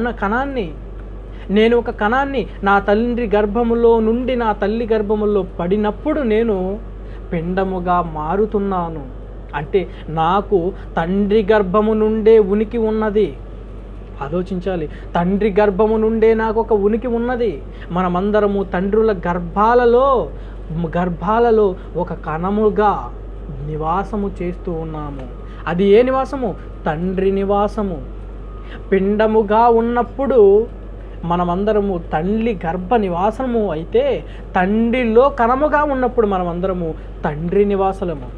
ఉన్న కణాన్ని. నేను ఒక కణాన్ని నా తండ్రి గర్భములో నుండి నా తల్లి గర్భములో పడినప్పుడు నేను పిండముగా మారుతున్నాను. అంటే నాకు తండ్రి గర్భము నుండే ఉనికి ఉన్నది. ఆలోచించాలి. తండ్రి గర్భము నుండే నాకు ఒక ఉనికి ఉన్నది. మనమందరము తండ్రుల గర్భాలలో గర్భాలలో ఒక కణముగా నివాసము చేస్తూ ఉన్నాము. అది ఏ నివాసము? తండ్రి నివాసము. పిండముగా ఉన్నప్పుడు మనమందరము తండ్రి గర్భ నివాసము అయితే తండ్రిలో కణముగా ఉన్నప్పుడు మనమందరము తండ్రి నివాసలము.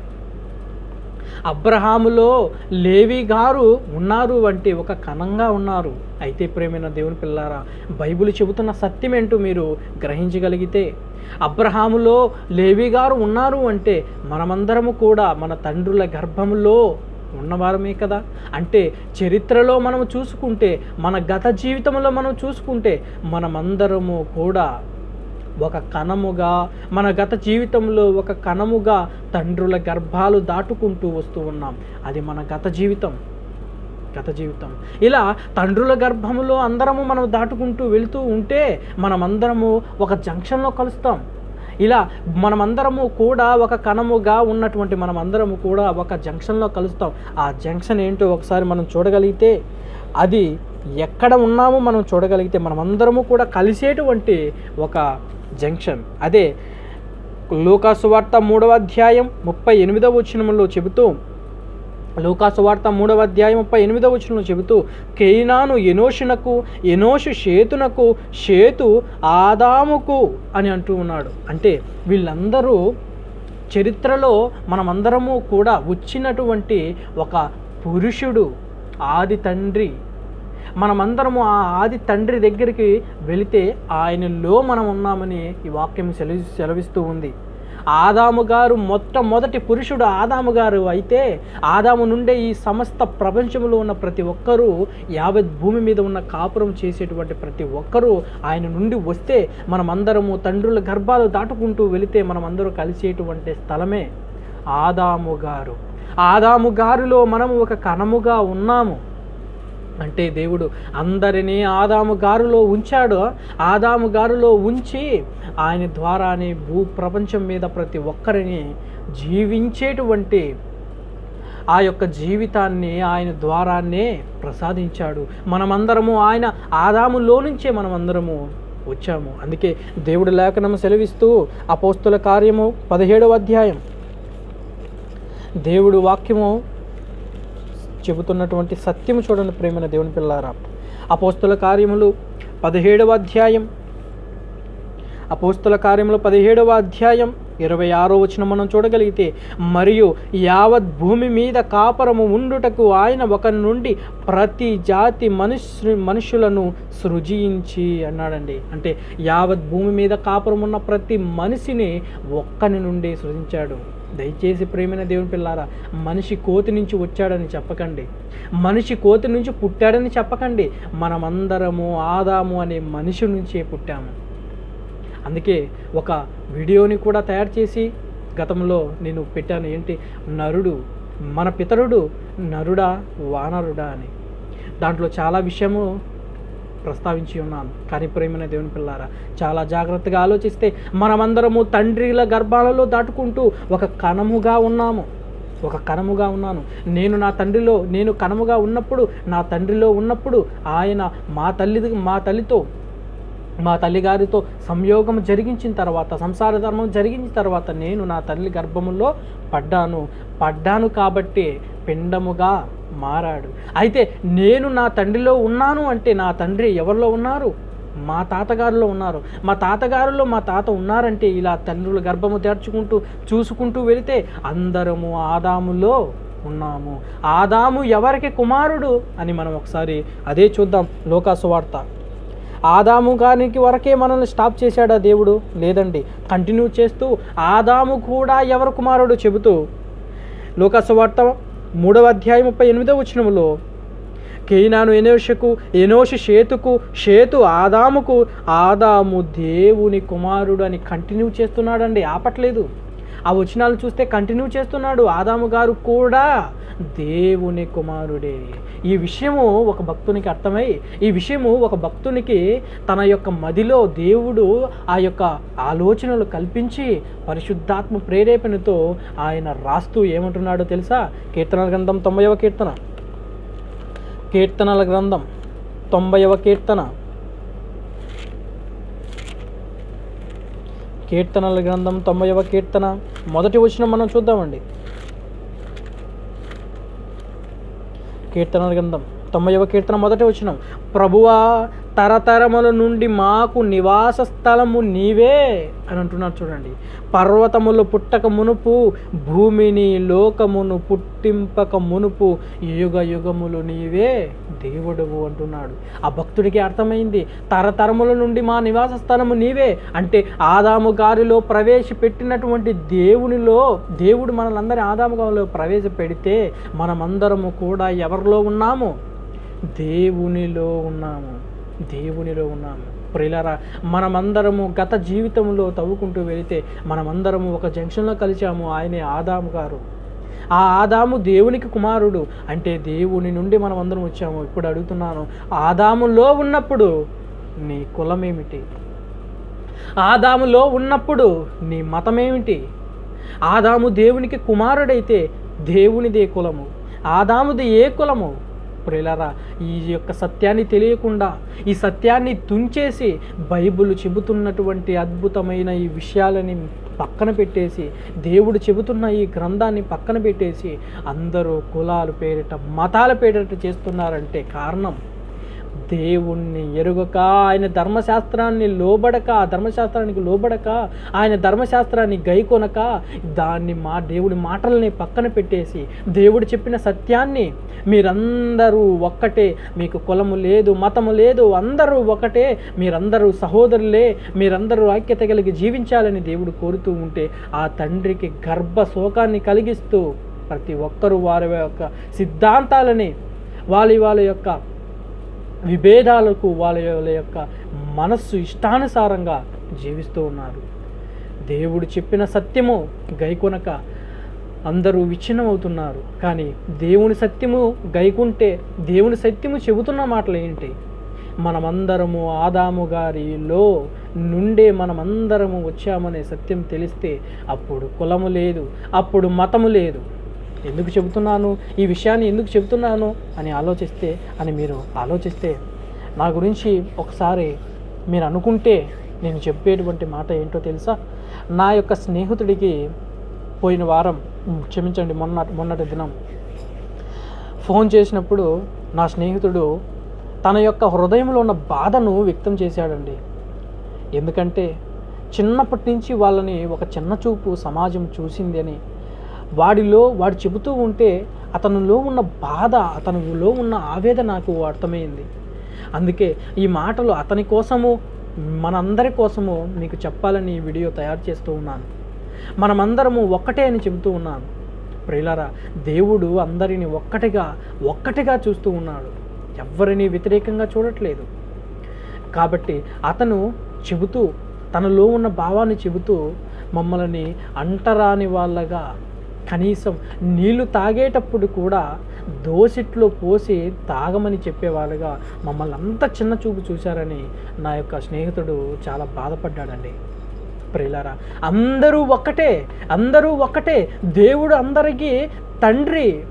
అబ్రహాములో లేవి గారు ఉన్నారు వంటి ఒక కణంగా ఉన్నారు. అయితే ప్రేమైన దేవుని పిల్లారా బైబిల్ చెబుతున్న సత్యం ఏంటో మీరు గ్రహించగలిగితే అబ్రహాములో లేవి గారు ఉన్నారు అంటే మనమందరము కూడా మన తండ్రుల గర్భములో ఉన్నవారమే కదా? అంటే చరిత్రలో మనం చూసుకుంటే మన గత జీవితంలో మనం చూసుకుంటే మనమందరము కూడా ఒక కణముగా మన గత జీవితంలో ఒక కణముగా తండ్రుల గర్భాలు దాటుకుంటూ వస్తూ ఉన్నాం. అది మన గత జీవితం. గత జీవితం. ఇలా తండ్రుల గర్భములో అందరము మనం దాటుకుంటూ వెళుతూ ఉంటే మనమందరము ఒక జంక్షన్లో కలుస్తాం. ఇలా మనమందరము కూడా ఒక కణముగా ఉన్నటువంటి మనమందరము కూడా ఒక జంక్షన్లో కలుస్తాం. ఆ జంక్షన్ ఏంటో ఒకసారి మనం చూడగలిగితే అది ఎక్కడ ఉన్నామో మనం చూడగలిగితే మనమందరము కూడా కలిసేటువంటి ఒక జంక్షన్. అదే లూకాసు వార్త మూడవ అధ్యాయం ముప్పై ఎనిమిదవ వచనంలో చెబుతూ లూకాసు వార్త మూడవ అధ్యాయం ముప్పై ఎనిమిదవ వచనంలో చెబుతూ కేయినాను ఎనోషునకు ఎనోషు షేతునకు షేతు ఆదాముకు అని అంటూ ఉన్నాడు. అంటే వీళ్ళందరూ చరిత్రలో మనమందరము కూడా వచ్చినటువంటి ఒక పురుషుడు ఆది తండ్రి. మనమందరము ఆ ఆది తండ్రి దగ్గరికి వెళితే ఆయనలో మనం ఉన్నామని ఈ వాక్యం సెలవి సెలవిస్తూ ఉంది. ఆదాము గారు మొట్టమొదటి పురుషుడు ఆదాము గారు అయితే ఆదాము నుండే ఈ సమస్త ప్రపంచంలో ఉన్న ప్రతి ఒక్కరూ యావత్ భూమి మీద ఉన్న కాపురం చేసేటువంటి ప్రతి ఒక్కరూ ఆయన నుండి వస్తే మనమందరము తండ్రుల గర్భాలు దాటుకుంటూ వెళితే మనమందరూ కలిసేటువంటి స్థలమే ఆదాము గారు. ఆదాము గారిలో మనము ఒక కణముగా ఉన్నాము. అంటే దేవుడు అందరినీ ఆదాము గారులో ఉంచాడు. ఆదాము గారులో ఉంచి ఆయన ద్వారానే భూ ప్రపంచం మీద ప్రతి ఒక్కరిని జీవించేటువంటి ఆ యొక్క జీవితాన్ని ఆయన ద్వారానే ప్రసాదించాడు. మనమందరము ఆయన ఆదాములో నుంచే మనమందరము వచ్చాము. అందుకే దేవుడు లేఖనం సెలవిస్తూ అపోస్తుల కార్యము పదిహేడవ అధ్యాయం. దేవుడు వాక్యము చెబుతున్నటువంటి సత్యము చూడండి ప్రేమైన దేవుని పిల్లారా. అపోస్తుల కార్యములు పదిహేడవ అధ్యాయం. అపోస్తుల కార్యములు పదిహేడవ అధ్యాయం ఇరవై ఆరో వచ్చిన మనం చూడగలిగితే మరియు యావత్ భూమి మీద కాపరము ఉండుటకు ఆయన ఒక నుండి ప్రతి జాతి మనుషు మనుషులను సృజించి అన్నాడండి. అంటే యావత్ భూమి మీద కాపురం ఉన్న ప్రతి మనిషిని ఒక్కని నుండి సృజించాడు. దయచేసి ప్రేమైన దేవుని పిల్లారా మనిషి కోతి నుంచి వచ్చాడని చెప్పకండి. మనిషి కోతి నుంచి పుట్టాడని చెప్పకండి. మనమందరము ఆదాము అనే మనిషి నుంచే పుట్టాము. అందుకే ఒక వీడియోని కూడా తయారు చేసి గతంలో నేను పెట్టాను. ఏంటి? నరుడు మన పితరుడు నరుడా వానరుడా అని. దాంట్లో చాలా విషయము ప్రస్తావించి ఉన్నాను. కానీ ప్రేమైన దేవుని పిల్లారా చాలా జాగ్రత్తగా ఆలోచిస్తే మనమందరము తండ్రిల గర్భాలలో దాటుకుంటూ ఒక కణముగా ఉన్నాము. ఒక కణముగా ఉన్నాను. నేను నా తండ్రిలో నేను కణముగా ఉన్నప్పుడు నా తండ్రిలో ఉన్నప్పుడు ఆయన మా తల్లి మా తల్లితో మా తల్లిగారితో సంయోగం జరిగించిన తర్వాత సంసార ధర్మం జరిగించిన తర్వాత నేను నా తల్లి గర్భములో పడ్డాను. పడ్డాను కాబట్టి పిండముగా మారాడు. అయితే నేను నా తండ్రిలో ఉన్నాను అంటే నా తండ్రి ఎవరిలో ఉన్నారు? మా తాతగారిలో ఉన్నారు. మా తాతగారిలో మా తాత ఉన్నారంటే ఇలా తండ్రుల గర్భము తెరుచుకుంటూ చూసుకుంటూ వెళితే అందరము ఆదాములో ఉన్నాము. ఆదాము ఎవరికి కుమారుడు అని మనం ఒకసారి అదే చూద్దాం లోకాసు వార్త. ఆదాము గారికి వరకే మనల్ని స్టాప్ చేశాడా దేవుడు? లేదండి. కంటిన్యూ చేస్తూ ఆదాము కూడా ఎవరు కుమారుడు చెబుతూ లోకసవార్త మూడవ అధ్యాయం ముప్పై ఎనిమిదవ వచనములో కేయినాను ఎనోషకు ఎనోషు షేతుకు షేతు ఆదాముకు ఆదాము దేవుని కుమారుడు అని కంటిన్యూ చేస్తున్నాడండి ఆపట్లేదు. ఆ వచనాలు చూస్తే కంటిన్యూ చేస్తున్నాడు ఆదాము గారు కూడా. దేవుని కుమారుడే. ఈ విషయము ఒక భక్తునికి అర్థమై ఈ విషయము ఒక భక్తునికి తన యొక్క మదిలో దేవుడు ఆ యొక్క ఆలోచనలు కల్పించి పరిశుద్ధాత్మ ప్రేరేపణతో ఆయన రాస్తూ ఏమంటున్నాడో తెలుసా? కీర్తనల గ్రంథం తొంభైవ కీర్తన. కీర్తనల గ్రంథం తొంభైవ కీర్తన. కీర్తనల గ్రంథం తొంభైవ కీర్తన. మొదటి వచ్చిన మనం చూద్దామండి. కీర్తనల గ్రంథం తొంభైవ కీర్తన మొదటి వచ్చిన ప్రభువా తరతరముల నుండి మాకు నివాస స్థలము నీవే అని అంటున్నారు చూడండి. పర్వతములు పుట్టక మునుపు భూమిని లోకమును పుట్టింపక మునుపు యుగ యుగములు నీవే దేవుడవు అంటున్నాడు. ఆ భక్తుడికి అర్థమైంది తరతరముల నుండి మా నివాస స్థలము నీవే అంటే ఆదాము గారిలో ప్రవేశపెట్టినటువంటి దేవునిలో దేవుడు మనలందరి ఆదాము గారిలో ప్రవేశపెడితే మనమందరము కూడా ఎవరిలో ఉన్నాము? దేవునిలో ఉన్నాము. దేవునిలో ఉన్నాము ప్రిలరా మనమందరము గత జీవితంలో తవ్వుకుంటూ వెళితే మనమందరము ఒక జంక్షన్లో కలిసాము ఆయనే ఆదాము గారు. ఆ ఆదాము దేవునికి కుమారుడు. అంటే దేవుని నుండి మనం అందరం వచ్చాము. ఇప్పుడు అడుగుతున్నాను ఆదాములో ఉన్నప్పుడు నీ కులమేమిటి? ఆదాములో ఉన్నప్పుడు నీ మతమేమిటి? ఆదాము దేవునికి కుమారుడైతే దేవునిదే కులము. ఆదాముది ఏ కులము? ప్రిలరా ఈ యొక్క సత్యాన్ని తెలియకుండా ఈ సత్యాన్ని తుంచేసి బైబిల్ చెబుతున్నటువంటి అద్భుతమైన ఈ విషయాలని పక్కన పెట్టేసి దేవుడు చెబుతున్న ఈ గ్రంథాన్ని పక్కన పెట్టేసి అందరూ కులాలు పేరిట మతాల పేరిట చేస్తున్నారంటే కారణం దేవుణ్ణి ఎరుగక ఆయన ధర్మశాస్త్రాన్ని లోబడక ఆ ధర్మశాస్త్రానికి లోబడక ఆయన ధర్మశాస్త్రాన్ని గైకొనక దాన్ని మా దేవుడి మాటల్ని పక్కన పెట్టేసి దేవుడు చెప్పిన సత్యాన్ని మీరందరూ ఒక్కటే మీకు కులము లేదు మతము లేదు అందరూ ఒకటే మీరందరూ సహోదరులే మీరందరూ ఐక్యత కలిగి జీవించాలని దేవుడు కోరుతూ ఉంటే ఆ తండ్రికి గర్భ శోకాన్ని కలిగిస్తూ ప్రతి ఒక్కరూ వారి యొక్క సిద్ధాంతాలని వాళ్ళ వాళ్ళ యొక్క విభేదాలకు వాళ్ళ యొక్క మనస్సు ఇష్టానుసారంగా జీవిస్తూ ఉన్నారు. దేవుడు చెప్పిన సత్యము గైకొనక అందరూ విచ్ఛిన్నమవుతున్నారు. కానీ దేవుని సత్యము గైకుంటే దేవుని సత్యము చెబుతున్న మాటలు ఏంటి? మనమందరము ఆదాము గారిలో నుండే మనమందరము వచ్చామనే సత్యం తెలిస్తే అప్పుడు కులము లేదు అప్పుడు మతము లేదు. ఎందుకు చెబుతున్నాను? ఈ విషయాన్ని ఎందుకు చెబుతున్నాను? అని ఆలోచిస్తే అని మీరు ఆలోచిస్తే నా గురించి ఒకసారి మీరు అనుకుంటే నేను చెప్పేటువంటి మాట ఏంటో తెలుసా? నా యొక్క స్నేహితుడికి పోయిన వారం క్షమించండి మొన్న మొన్నటి దినం ఫోన్ చేసినప్పుడు నా స్నేహితుడు తన యొక్క హృదయంలో ఉన్న బాధను వ్యక్తం చేశాడండి. ఎందుకంటే చిన్నప్పటి నుంచి వాళ్ళని ఒక చిన్న చూపు సమాజం చూసింది అని వాడిలో వాడు చెబుతూ ఉంటే అతనిలో ఉన్న బాధ అతనిలో ఉన్న ఆవేదన నాకు అర్థమైంది. అందుకే ఈ మాటలు అతని కోసము మనందరి కోసము మీకు చెప్పాలని ఈ వీడియో తయారు చేస్తూ ఉన్నాను. మనమందరము ఒక్కటే అని చెబుతూ ఉన్నాను. ప్రియులరా దేవుడు అందరిని ఒక్కటిగా ఒక్కటిగా చూస్తూ ఉన్నాడు. ఎవరిని వ్యతిరేకంగా చూడట్లేదు. కాబట్టి అతను చెబుతూ తనలో ఉన్న భావాన్ని చెబుతూ మమ్మల్ని అంటరాని వాళ్ళగా కనీసం నీళ్ళు తాగేటప్పుడు కూడా దోసిట్లో పోసి తాగమని చెప్పేవాళ్ళుగా మమ్మల్ని అంత చిన్న చూపు చూశారని నా యొక్క స్నేహితుడు చాలా బాధపడ్డాడండి. ప్రియులారా అందరూ ఒక్కటే అందరూ ఒక్కటే. దేవుడు అందరికీ తండ్రి.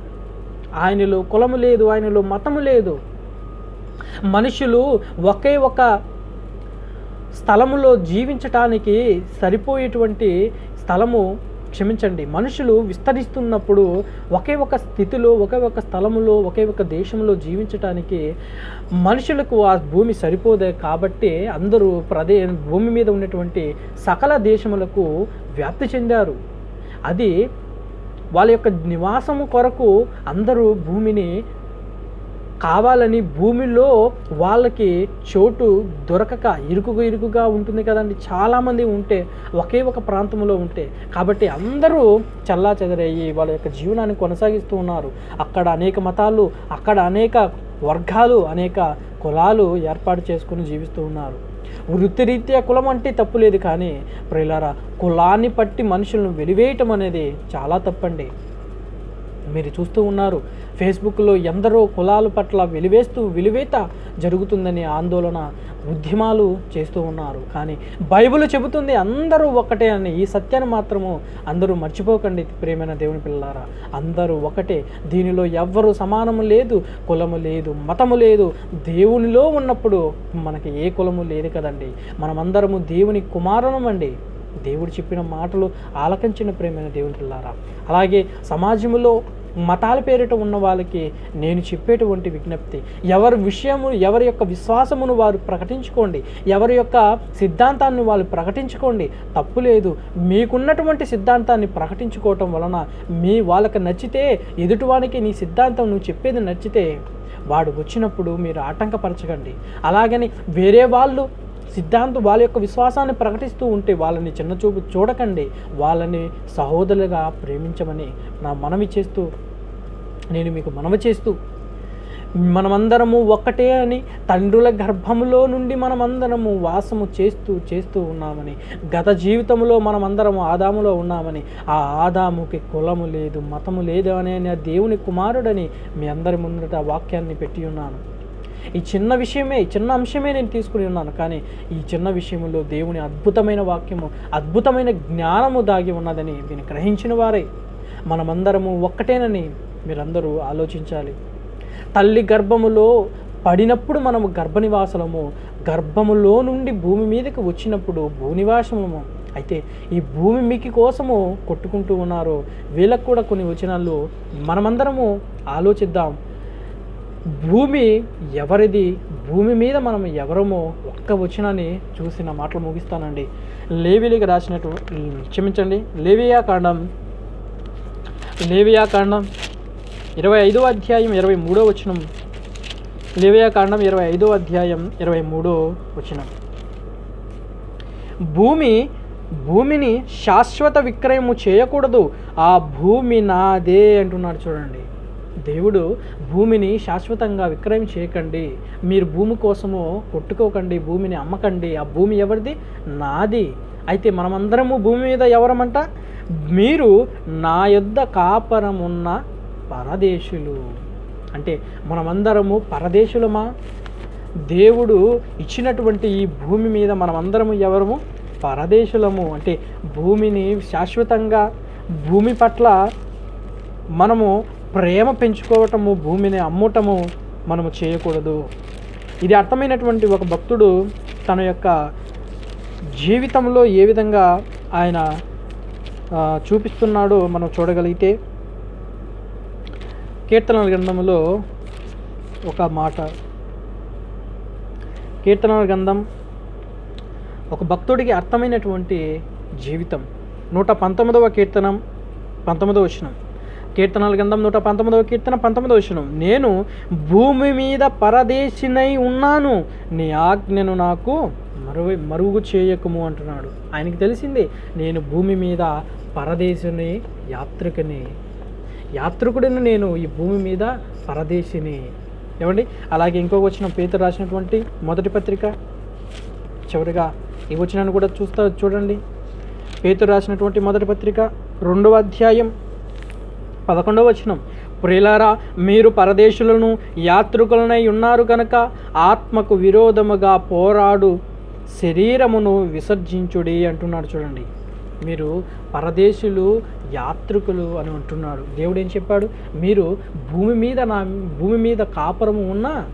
ఆయనలో కులము లేదు ఆయనలో మతము లేదు. మనుషులు ఒకే ఒక స్థలములో జీవించటానికి సరిపోయేటువంటి స్థలము క్షమించండి. మనుషులు విస్తరిస్తున్నప్పుడు ఒకే ఒక స్థితిలో ఒకే ఒక స్థలములో ఒకే ఒక దేశంలో జీవించటానికి మనుషులకు ఆ భూమి సరిపోదే కాబట్టి అందరూ ప్రదే భూమి మీద ఉన్నటువంటి సకల దేశములకు వ్యాప్తి చెందారు. అది వాళ్ళ యొక్క నివాసము కొరకు అందరూ భూమిని కావాలని భూమిలో వాళ్ళకి చోటు దొరకక ఇరుకుగా ఇరుకుగా ఉంటుంది కదండి. చాలామంది ఉంటే ఒకే ఒక ప్రాంతంలో ఉంటే కాబట్టి అందరూ చల్లా చెదరయ్యి వాళ్ళ యొక్క జీవనాన్ని కొనసాగిస్తూ ఉన్నారు. అక్కడ అనేక మతాలు అక్కడ అనేక వర్గాలు అనేక కులాలు ఏర్పాటు చేసుకుని జీవిస్తూ ఉన్నారు. వృత్తిరీత్యా కులం అంటే తప్పు లేదు కానీ ప్రియులారా కులాన్ని పట్టి మనుషులను వెలివేయటం అనేది చాలా తప్పండి. మీరు చూస్తూ ఉన్నారు. ఫేస్బుక్లో ఎందరో కులాల పట్ల వెలివేస్తూ వెలివేత జరుగుతుందని ఆందోళన ఉద్యమాలు చేస్తూ ఉన్నారు. కానీ బైబిల్ చెబుతుంది అందరూ ఒకటే అని ఈ సత్యాన్ని మాత్రము అందరూ మర్చిపోకండి ప్రేమైన దేవుని పిల్లారా అందరూ ఒకటే. దీనిలో ఎవ్వరు సమానము లేదు కులము లేదు మతము లేదు. దేవునిలో ఉన్నప్పుడు మనకి ఏ కులము లేదు కదండి. మనమందరము దేవుని కుమారులమండి. దేవుడు చెప్పిన మాటలు ఆలకించిన ప్రేమైన దేవుని పిల్లారా అలాగే సమాజంలో మతాల పేరిట ఉన్న వాళ్ళకి నేను చెప్పేటువంటి విజ్ఞప్తి ఎవరి విషయము ఎవరి యొక్క విశ్వాసమును వారు ప్రకటించుకోండి ఎవరి యొక్క సిద్ధాంతాన్ని వాళ్ళు ప్రకటించుకోండి. తప్పు లేదు. మీకున్నటువంటి సిద్ధాంతాన్ని ప్రకటించుకోవటం వలన మీ వాళ్ళకి నచ్చితే ఎదుటివానికి నీ సిద్ధాంతం నువ్వు చెప్పేది నచ్చితే వాడు వచ్చినప్పుడు మీరు ఆటంకపరచకండి. అలాగని వేరే వాళ్ళు సిద్ధాంతం వాళ్ళ యొక్క విశ్వాసాన్ని ప్రకటిస్తూ ఉంటే వాళ్ళని చిన్నచూపు చూడకండి. వాళ్ళని సహోదరులుగా ప్రేమించమని నా మనవి చేస్తూ నేను మీకు మనవి చేస్తూ మనమందరము ఒక్కటే అని తండ్రుల గర్భములో నుండి మనమందరము వాసము చేస్తూ చేస్తూ ఉన్నామని గత జీవితంలో మనమందరము ఆదాములో ఉన్నామని ఆ ఆదాముకి కులము లేదు మతము లేదు అనే ఆ దేవుని కుమారుడని మీ అందరి ముందట వాక్యాన్ని పెట్టి ఉన్నాను. ఈ చిన్న విషయమే ఈ చిన్న అంశమే నేను తీసుకుని ఉన్నాను. కానీ ఈ చిన్న విషయంలో దేవుని అద్భుతమైన వాక్యము అద్భుతమైన జ్ఞానము దాగి ఉన్నదని దీన్ని గ్రహించిన వారే. మనమందరము ఒక్కటేనని మీరందరూ ఆలోచించాలి. తల్లి గర్భములో పడినప్పుడు మనము గర్భనివాసలము గర్భములో నుండి భూమి మీదకి వచ్చినప్పుడు భూనివాసము అయితే ఈ భూమి మీకు కోసము కొట్టుకుంటూ ఉన్నారు. వీళ్ళకు కూడా కొన్ని వచనాలు మనమందరము ఆలోచిద్దాం. భూమి ఎవరిది? భూమి మీద మనం ఎవరమో? ఒక్క వచనాన్ని చూసిన మాటలు ముగిస్తానండి. లేవిలికి రాసినట్టు క్షమించండి. లేవియా కాండం. లేవియా కాండం. ఇరవై ఐదో అధ్యాయం ఇరవై మూడో వచనం. లేవియా కాండం ఇరవై ఐదో అధ్యాయం ఇరవై మూడో వచనం. భూమి భూమిని శాశ్వత విక్రయము చేయకూడదు. ఆ భూమి నాదే అంటున్నాడు చూడండి. దేవుడు భూమిని శాశ్వతంగా విక్రయం చేయకండి. మీరు భూమి కోసము కొట్టుకోకండి భూమిని అమ్మకండి. ఆ భూమి ఎవరిది? నాది. అయితే మనమందరము భూమి మీద ఎవరమంట? మీరు నా యొద్ద కాపరమున్న పరదేశులు. అంటే మనమందరము పరదేశులమా? దేవుడు ఇచ్చినటువంటి ఈ భూమి మీద మనమందరము ఎవరము? పరదేశులము. అంటే భూమిని శాశ్వతంగా భూమి పట్ల మనము ప్రేమ పెంచుకోవటము భూమిని అమ్ముటము మనము చేయకూడదు. ఇది అర్థమైనటువంటి ఒక భక్తుడు తన యొక్క జీవితంలో ఏ విధంగా ఆయన చూపిస్తున్నాడో మనం చూడగలిగితే కీర్తనల గ్రంథంలో ఒక మాట. కీర్తనల గ్రంథం ఒక భక్తుడికి అర్థమైనటువంటి జీవితం. నూట పంతొమ్మిదవ కీర్తనం పంతొమ్మిదవ వచనం. కీర్తనల గ్రంథం నూట పంతొమ్మిదవ కీర్తన పంతొమ్మిదవ వచనం. నేను భూమి మీద పరదేశినై ఉన్నాను. నీ ఆజ్ఞను నాకు మరుగు మరుగు చేయకము అంటున్నాడు. ఆయనకి తెలిసింది నేను భూమి మీద పరదేశిని యాత్రికని యాత్రికుడిని నేను ఈ భూమి మీద పరదేశిని. ఏమండి? అలాగే ఇంకొక వచ్చిన పేతురు రాసినటువంటి మొదటి పత్రిక. చివరిగా ఈ వచ్చినాన్ని కూడా చూస్తా చూడండి. పేతురు రాసినటువంటి మొదటి పత్రిక రెండవ అధ్యాయం. పదకొండవ వచనం. ప్రియులారా మీరు పరదేశులను యాత్రికులనై ఉన్నారు కనుక ఆత్మకు విరోధముగా పోరాడు శరీరమును విసర్జించుడి అంటున్నాడు చూడండి. మీరు పరదేశులు యాత్రికులు అని అంటున్నాడు దేవుడు ఏం చెప్పాడు? మీరు భూమి మీద నా భూమి మీద కాపురము ఉన్న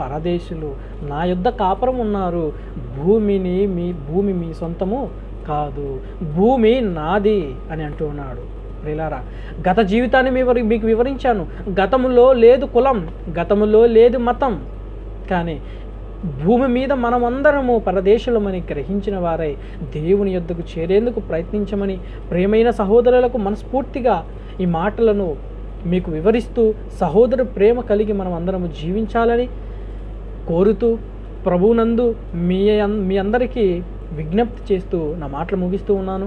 పరదేశులు నా యొద్ద కాపురం ఉన్నారు. భూమిని మీ భూమి మీ సొంతము కాదు. భూమి నాది అని అంటున్నాడు. ప్రిలారా గత జీవితాన్ని మీ మీకు వివరించాను. గతములో లేదు కులం గతములో లేదు మతం. కానీ భూమి మీద మనమందరము పరదేశులమని గ్రహించిన వారై దేవుని యొద్దకు చేరేందుకు ప్రయత్నించమని ప్రేమైన సహోదరులకు మనస్ఫూర్తిగా ఈ మాటలను మీకు వివరిస్తూ సహోదరు ప్రేమ కలిగి మనం అందరము జీవించాలని కోరుతూ ప్రభువునందు మీ మీ అందరికీ విజ్ఞప్తి చేస్తూ నా మాటలు ముగిస్తూ ఉన్నాను.